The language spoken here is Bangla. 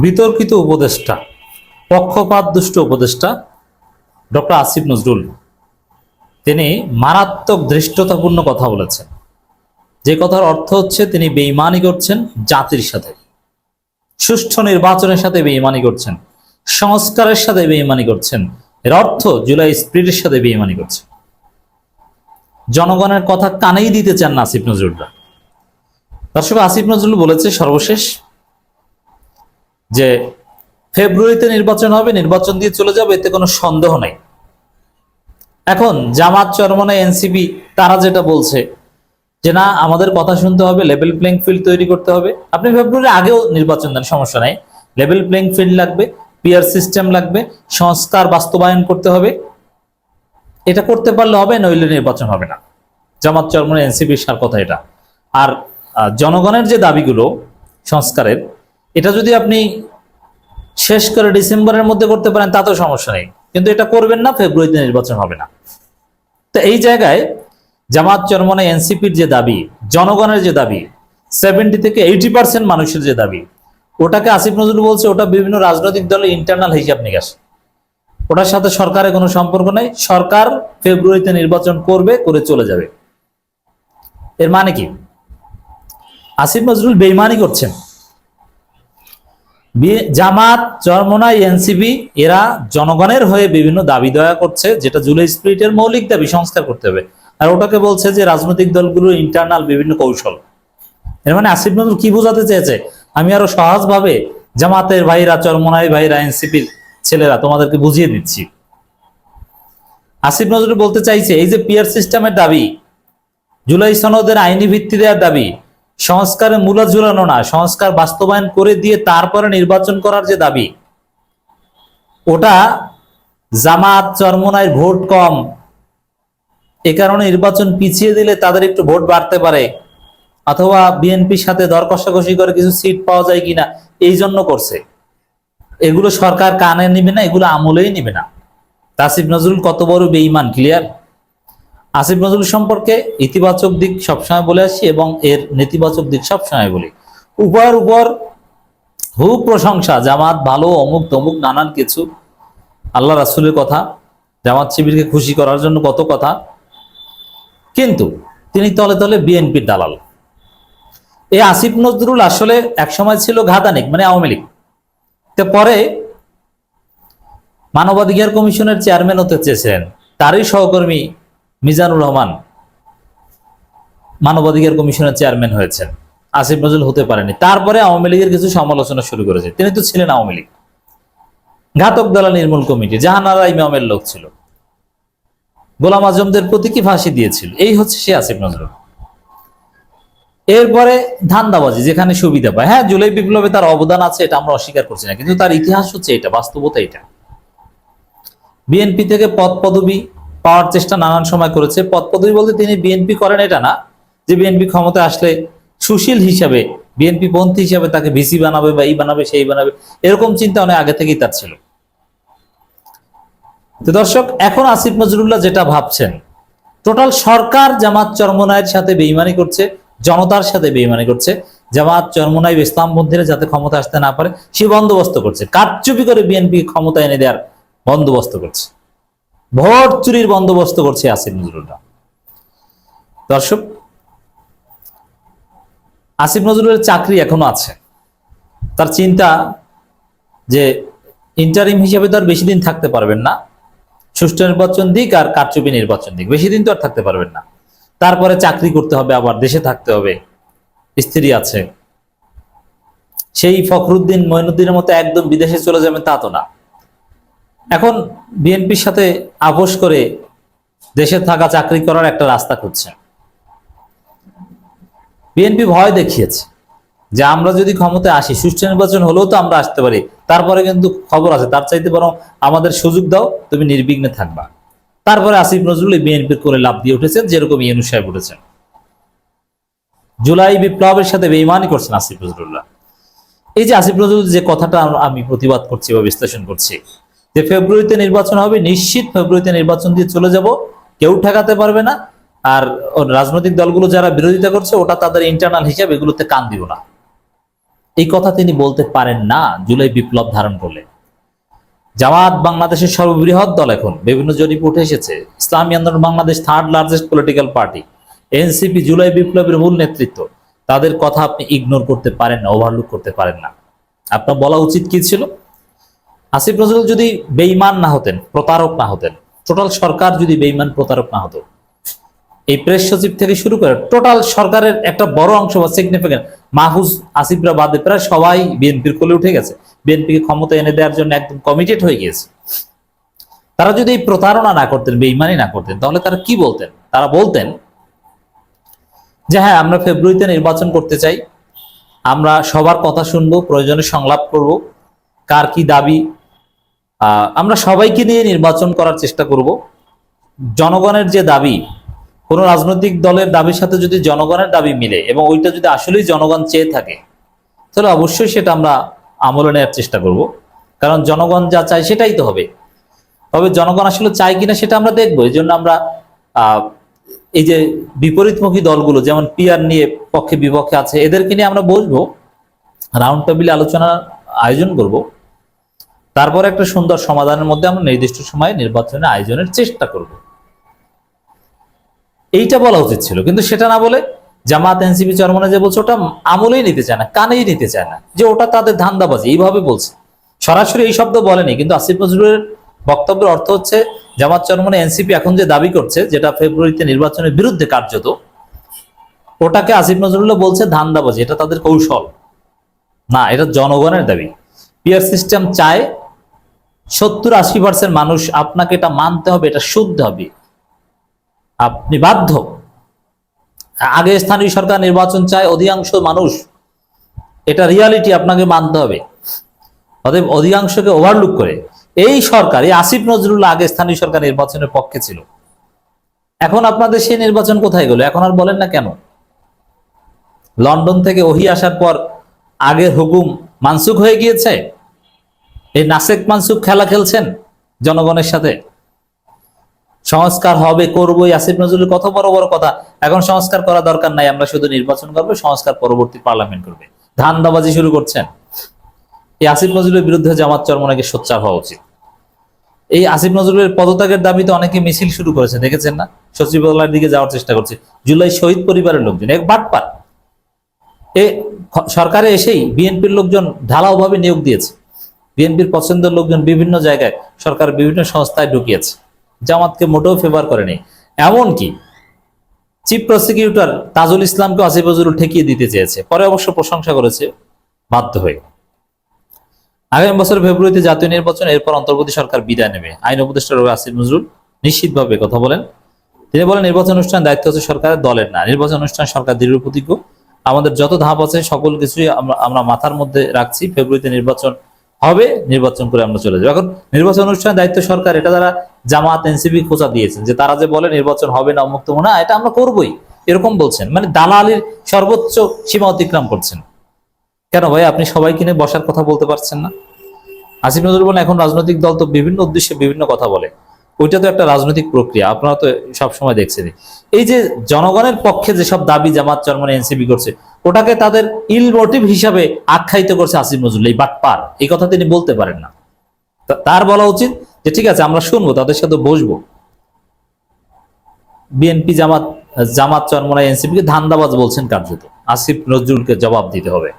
বিতর্কিত উপদেষ্টা, পক্ষপাত দুষ্ট উপদেষ্টা ডক্টর আসিফ নজরুল। তিনি মারাত্মক ধৃষ্টতাপূর্ণ কথা বলেছেন। যে কথার অর্থ হচ্ছে তিনি বেইমানি করছেন জাতির সাথে। সুষ্ঠু নির্বাচনের সাথে বেইমানি করছেন। সংস্কারের সাথে বেইমানি করছেন। এর অর্থ জুলাই স্প্রিটের সাথে বেইমানি করছেন। জনগণের কথা কানেই দিতে চান না আসিফ নজরুলরা। দর্শক, আসিফ নজরুল বলেছে সর্বশেষ যে ফেব্রুয়ারিতে নির্বাচন হবে, নির্বাচন দিয়ে চলে যাবে, এতে কোনো সন্দেহ নাই। এখন জামাত চরমনে এনসিপি, তারা যেটা বলছে যে না, আমাদের কথা শুনতে হবে লেভেল প্লেইং ফিল্ড তৈরি করতে হবে। আপনি ফেব্রুয়ারি আগেও নির্বাচন দেন, সমস্যা নাই। লেভেল প্লেইং ফিল্ড লাগবে পিয়ার সিস্টেম লাগবে, সংস্কার বাস্তবায়ন করতে হবে। এটা করতে পারলে হবে, নইলে নির্বাচন হবে না। জামাত চরমনে এনসিপির সার কথা এটা। আর জনগণের যে দাবিগুলো, সংস্কারের এটা যদি আপনি শেষ করে ডিসেম্বরের মধ্যে করতে পারেন, তাতেও সমস্যা নেই। কিন্তু এটা করবেন না, ফেব্রুয়ারিতে নির্বাচন হবে না। তো এই জায়গায় জামাত চরমনে এনসিপির যে দাবি, জনগণের যে দাবি সেভেন্টি থেকে এইটি পার্সেন্ট মানুষের যে দাবি, ওটাকে আসিফ নজরুল বলছে, ওটা বিভিন্ন রাজনৈতিক দলের ইন্টারনাল হিসাব নিকাশ। ওটার সাথে সরকারের কোনো সম্পর্ক নেই। সরকার ফেব্রুয়ারিতে নির্বাচন করবে, করে চলে যাবে। এর মানে কি? আসিফ নজরুল বেইমানি করছেন। জামাত, চরমনাই, এনসিপি, এরা জনগণের হয়ে বিভিন্ন দাবি দয়া করছে, যেটা জুলাই স্পিরিটের মৌলিক দাবি, সংস্কার করতে হবে। আর ওটাকে বলছে যে রাজনৈতিক দলগুলোর ইন্টারনাল বিভিন্ন কৌশল। এর মানে আসিফ নজরুল কি বোঝাতে চেয়েছে? আমি আরও সহজভাবে জামাতের ভাইরা, চরমনাই ভাইরা, এনসিপির ছেলেরা তোমাদেরকে বুঝিয়ে দিচ্ছি। আসিফ নজরুল বলতে চাইছে, এই যে পিয়ার সিস্টেমের দাবি, জুলাই সনদের আইনি ভিত্তি দেওয়ার দাবি সংস্কারে মূলা ঝুলানো না, সংস্কার বাস্তবায়ন করে দিয়ে তারপরে নির্বাচন করার যে দাবি, ওটা জামাত চরমনায় ভোট কম। এ কারণে নির্বাচন পিছিয়ে দিলে তাদের একটু ভোট বাড়তে পারে। অথবা বিএনপির সাথে দর কষাকষি করে কিছু সিট পাওয়া যায় কিনা, এই জন্য করছে। এগুলো সরকার কানে নিবে না, এগুলো আমলেই নিবে না। তাসিফ নজরুল কত বড় বেঈমান ক্লিয়ার আসিফ নজরুল সম্পর্কে ইতিবাচক দিক সবসময় বলে আসি এবং এর নেতিবাচক দিক সবসময় বলি। উপর উপর হু প্রশংসা, জামাত ভালো, অমুক তমুক, নানান কিছু। আল্লাহ রাসুলের কথা, জামাত শিবিরকে খুশি করার জন্য কত কথা। কিন্তু তিনি তলে তলে বিএনপির দালাল। এই আসিফ নজরুল আসলে একসময় ছিল ঘাতানিক মানে আওয়ামী লীগ। তো পরে মানবাধিকার কমিশনের চেয়ারম্যান হতে চেয়েছিলেন। তারই সহকর্মী মিজানুর রহমান মানবাধিকার কমিশনের চেয়ারম্যান হয়েছেন। আসিফ নজরুল হতে পারেনি। তারপরে আওয়ামী লীগের কিছু সমালোচনা শুরু করেছে। তিনি তো ছিলেন আওয়ামী লীগ। ঘাতক দলা নির্মূল কমিটি, জাহানারা ইমামের লোক ছিল। গোলাম আজমদের প্রতি কি ফাঁসি দিয়েছিল। এই হচ্ছে সে আসিফ নজরুল। এরপরে ধান্দাবাজি, যেখানে সুবিধা পায়। হ্যাঁ জুলাই বিপ্লবে তার অবদান আছে, এটা আমরা অস্বীকার করছি না। কিন্তু তার ইতিহাস হচ্ছে এটা, বাস্তবতা এটা। বিএনপি থেকে পদ পদবি পাওয়ার চেষ্টা নানান সময় করেছে। পদ পদবি বলতে তিনি বিএনপি করেন এটা না, যে বিএনপি ক্ষমতা আসলে সুশীল হিসাবে, বিএনপি পন্থী হিসাবে তাকে ভিসি বানাবে বা এই বানাবে, সেই বানাবে, এরকম চিন্তা অনেক আগে থেকেই তার ছিল। তো দর্শক, এখন আসিফ নজরুল্লাহ যেটা ভাবছেন, টোটাল সরকার জামাত চরমনায়ের সাথে বেইমানি করছে, জনতার সাথে বেইমানি করছে, জামাত চরমনাই ইসলামপন্থীরা যাতে ক্ষমতা আসতে না পারে, সে বন্দোবস্ত করছে। কারচুপি করে বিএনপি ক্ষমতা এনে দেওয়ার বন্দোবস্ত করছে। ভোট চুরির বন্দোবস্ত করছে আসিফ নজরুল্লাহ দর্শক, আসিফ নজরুলের চাকরি এখনও আছে। তার চিন্তা যে ইন্টারিম হিসেবে তো আর বেশি দিন থাকতে পারবেন না। সুষ্ঠু নির্বাচন দিক আর কারচুপি নির্বাচন দিক। বেশি দিন তো আর থাকতে পারবেন না। তারপরে চাকরি করতে হবে, আবার দেশে থাকতে হবে। স্ত্রী আছে। সেই ফখরুদ্দিন মঈনুদ্দিনের মতো একদম বিদেশে চলে যাবেন তা তো না। এখন বিএনপির সাথে আপোষ করে দেশে থাকা চাকরি করার একটা রাস্তা খুঁজছে। বিএনপি ভয় দেখিয়েছে যে আমরা যদি ক্ষমতায় আসি, সুষ্ঠু নির্বাচন হলেও তো আমরা আসতে পারি, তারপরে কিন্তু খবর আছে, তার চাইতে বরং আমাদের সুযোগ দাও, তুমি নির্বিঘ্নে থাকবা। তারপরে আসিফ নজরুল বিএনপির করে লাভ দিয়ে উঠেছেন, যেরকম ইয়েনু সাহেব উঠেছেন। জুলাই বিপ্লবের সাথে বেইমানি করছেন আসিফ নজরুল্লাহ। এই যে আসিফ নজরুল যে কথাটা আমি প্রতিবাদ করছি বা বিশ্লেষণ করছি যে ফেব্রুয়ারিতে নির্বাচন হবে, নিশ্চিত ফেব্রুয়ারিতে নির্বাচন দিয়ে চলে যাব। কেউ ঠেকাতে পারবে না। আর রাজনৈতিক দলগুলো যারা বিরোধিতা করছে, ওটা তাদের ইন্টারনাল হিসাব এগুলোতে কান দিব না। এই কথা তিনি বলতে পারেন না, জুলাই বিপ্লব ধারণ করলে। জামাত বাংলাদেশের সর্ববৃহৎ দল এখন, বিভিন্ন জরিপ উঠে এসেছে। Islami Andolon Bangladesh third largest political party NCP July বিপ্লবের মূল নেতৃত্ব। তাদের কথা আপনি ইগনোর করতে পারেন না ওভারলুক করতে পারেন না। আপনার বলা উচিত কি ছিল? আসিফ নজরুল যদি বেইমান না হতেন, প্রতারক না হতেন, টোটাল সরকার যদি বেইমান প্রতারক না হতো। এই প্রেস সচিব থেকে শুরু করে টোটাল সরকারের একটা বড় অংশ বা সিগনিফিকেন্ট মাহফুজ আসিফরা বাদে প্রায় সবাই বিএনপির কোলে উঠে গেছে। বিএনপিকে ক্ষমতা এনে দেওয়ার জন্য একদম কমিটেড হয়ে গিয়েছে। তারা যদি এই প্রতারণা না করতেন বেইমানি না করতেন, তাহলে তারা কি বলতেন? তারা বলতেন যে হ্যাঁ আমরা ফেব্রুয়ারিতে নির্বাচন করতে চাই। আমরা সবার কথা শুনব, প্রয়োজনে সংলাপ করব। কার কি দাবি আমরা সবাইকে নিয়ে নির্বাচন করার চেষ্টা করব। জনগণের যে দাবি, কোনো রাজনৈতিক দলের দাবির সাথে যদি জনগণের দাবি মিলে এবং ওইটা যদি আসলেই জনগণ চেয়ে থাকে, তাহলে অবশ্যই সেটা আমরা আমলে নেওয়ার চেষ্টা করব। কারণ জনগণ যা চায় সেটাই তো হবে। তবে জনগণ আসলে চায় কিনা সেটা আমরা দেখব। এই জন্য আমরা এই যে বিপরীতমুখী দলগুলো, যেমন পিয়ার নিয়ে পক্ষে বিপক্ষে আছে, এদেরকে নিয়ে আমরা বসবো, রাউন্ড টেবিলে আলোচনার আয়োজন করব। তারপর একটা সুন্দর সমাধানের মধ্যে আমরা নির্দিষ্ট সময়ে নির্বাচনের আয়োজনের চেষ্টা করব। এইটা বলা উচিত ছিল। কিন্তু সেটা না বলে জামাত, এনসিপি চরমনে যে বলছে, ওটা আমলেই নিতে চায় না, কানেই নিতে চায় না। যে ওটা তাদের ধান্দাবাজি, এইভাবে বলছে। সরাসরি এই শব্দ বলেনি, কিন্তু আসিফ নজরুলের বক্তব্যের অর্থ হচ্ছে, জামাত চরমনে এনসিপি এখন যে দাবি করছে, যেটা ফেব্রুয়ারিতে নির্বাচনের বিরুদ্ধে কার্যত, ওটাকে আসিফ নজরুল্লাহ বলছে ধান্দাবাজি, এটা তাদের কৌশল। না, এটা জনগণের দাবি। পিয়ার সিস্টেম চায় সত্তর আশি পার্সেন্ট মানুষ আপনাকে এটা মানতে হবে, এটা শুদ্ধ হবে। আপনি বাধ্য। আগে স্থানীয় সরকার নির্বাচন চায়, অধিকাংশ মানুষ এটা রিয়ালিটি আপনাকে মানতে হবে। অতএব অধিকাংশকে ওভারলুক করে। এই সরকার, এই আসিফ নজরুল্লাহ আগে স্থানীয় সরকার নির্বাচনের পক্ষে ছিল। এখন আপনাদের সেই নির্বাচন কোথায় গেল? এখন আর বলেন না কেন? লন্ডন থেকে ওহি আসার পর আগের হুকুম মানসুখ হয়ে গিয়েছে? এই নাসেক মানসুখ খেলা খেলছেন জনগণের সাথে? সংস্কার হবে, করবোই। আসিফ নজরুলের কত বড় বড় কথা। এখন সংস্কার করা দরকার নাই, আমরা শুধু নির্বাচন করব, সংস্কার পরবর্তী পার্লামেন্ট করবে। ধান্দাবাজি শুরু করছেন। এই আসিফ নজরুলের বিরুদ্ধে জামাত চরমনাকে সোচ্চার হওয়া উচিত। এই আসিফ নজরুলের পদত্যাগের দাবিতে অনেকে মিছিল শুরু করেছে, দেখেছেন না? সচিবালয়ের দিকে যাওয়ার চেষ্টা করছে। জুলাই শহীদ পরিবারের লোকজন, এক বাটপার। এ সরকারে এসেই বিএনপির লোকজন ঢালাওভাবে নিয়োগ দিয়েছে। বিএনপির পছন্দের লোকজন বিভিন্ন জায়গায় সরকার বিভিন্ন সংস্থায় ঢুকিয়েছে। জামাতকে মোটেও ফেভার করেনি। এমনকি চিফ প্রসিকিউটর তাজুল ইসলামকে আসিফ নজরুল ঠেকিয়ে দিতে চেয়েছে। পরে অবশ্য প্রশংসা করেছে, বাধ্য হয়ে। আগামী বছর ফেব্রুয়ারিতে জাতীয় নির্বাচন, এরপর অন্তর্বর্তী সরকার বিদায় নেবে। আইন উপদেষ্টা আসিফ নজরুল নিশ্চিতভাবে কথা বলেন। তিনি বলেন, নির্বাচন অনুষ্ঠান দায়িত্ব হচ্ছে সরকারের দলের না। নির্বাচন অনুষ্ঠান সরকার দৃঢ় প্রতিজ্ঞ আমাদের যত ধাপ আছে, সকল কিছুই আমরা মাথার মধ্যে রাখছি। ফেব্রুয়ারিতে নির্বাচন হবে, নির্বাচন করে আমরা চলে যাব। এখন নির্বাচন অনুষ্ঠানে দায়িত্ব সরকার, এটা যারা জামাত, এনসিপি খোঁচা দিয়েছেন যে তারা যে বলে নির্বাচন হবে না অমুক্ত না এটা আমরা করবই। এরকম বলছেন। মানে দালালির সর্বোচ্চ সীমা অতিক্রম করছেন। কেন ভাই, আপনি সবাই কিনে বসার কথা বলতে পারছেন না? আসিফ নজরুল এখন রাজনৈতিক দল তো বিভিন্ন উদ্দেশ্যে বিভিন্ন কথা বলে। ওইটা তো একটা রাজনৈতিক প্রক্রিয়া, আপনারা তো সবসময় দেখছেন এই যে জনগণের পক্ষে যেসব দাবি জামাত চরমনে এনসিপি করছে, ওটাকে তাদের ইল মোটিভ হিসাবে আখ্যায়িত করছে আসিফ নজরুল, এই বাটপার এই কথা তিনি বলতে পারেন না। তার বলা উচিত যে ঠিক আছে, আমরা শুনব, তাদের সাথে বসবো। বিএনপি জামাত জামাত চরমনা এনসিপি কে ধান্দাবাজ বলছেন কার্যত। আসিফ নজরুলকে জবাব দিতে হবে।